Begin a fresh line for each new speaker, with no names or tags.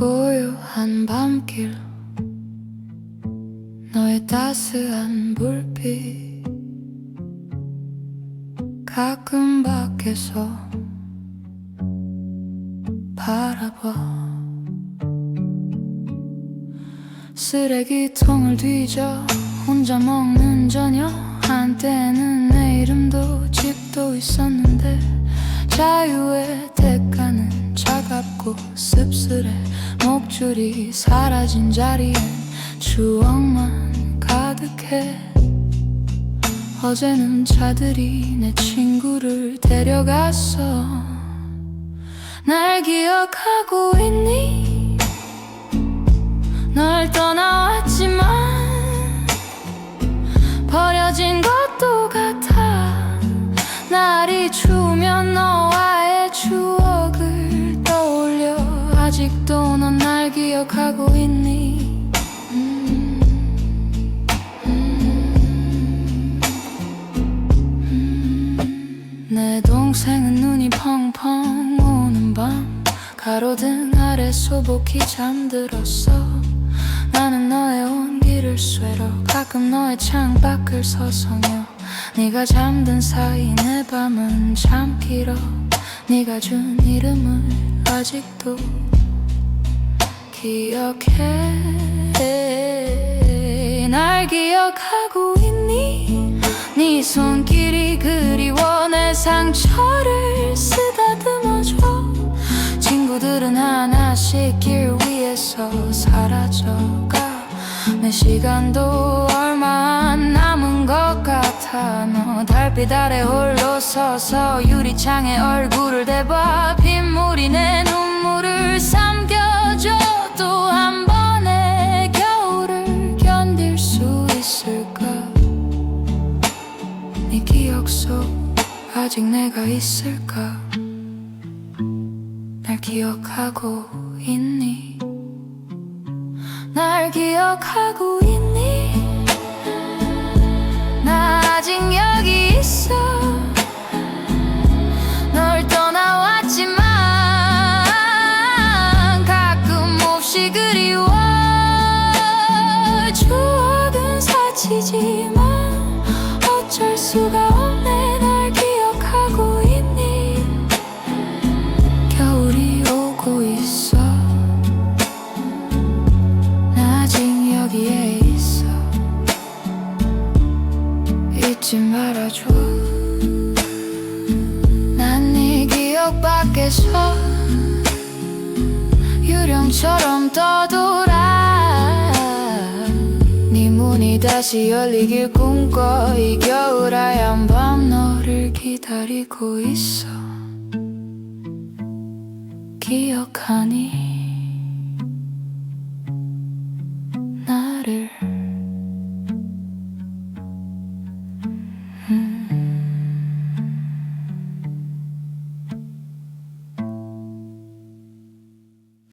고요한 밤길 너의 따스한 불빛 가끔 밖에서 바라봐. 쓰레기통을 뒤져 혼자 먹는 저녁 한때는 내 이름도 집도 있었는데 자유의 대가는 차갑고 씁쓸해 목줄이 사라진 자리엔 추억만 가득해. 어제는 차들이 내 친구를 데려갔어. 날 기억하고 있니? 널 떠나왔지만 버려진 것도 같아. 날이 추우 기억하고 있니. 내 동생은 눈이 펑펑 오는 밤 가로등 아래 소복히 잠들었어. 나는 너의 온기를 쐬러 가끔 너의 창밖을 서성여. 네가 잠든 사이 내 밤은 참 길어. 네가 준 이름을 아직도 기억해. 날 기억하고 있니? 네 손길이 그리워 내 상처를 쓰다듬어줘. 친구들은 하나씩 길 위에서 사라져가. 내 시간도 얼마 안 남은 것 같아. 너 달빛 아래 홀로 서서 유리창에 얼굴을 대봐. 빗물이 속 아직 내가 있을까 날 기억하고 있니? 날 기억하고 잊지 말아줘. 난 네 기억 밖에서 유령처럼 떠돌아. 네 문이 다시 열리길 꿈꿔. 이 겨울 하얀 밤 너를 기다리고 있어. 기억하니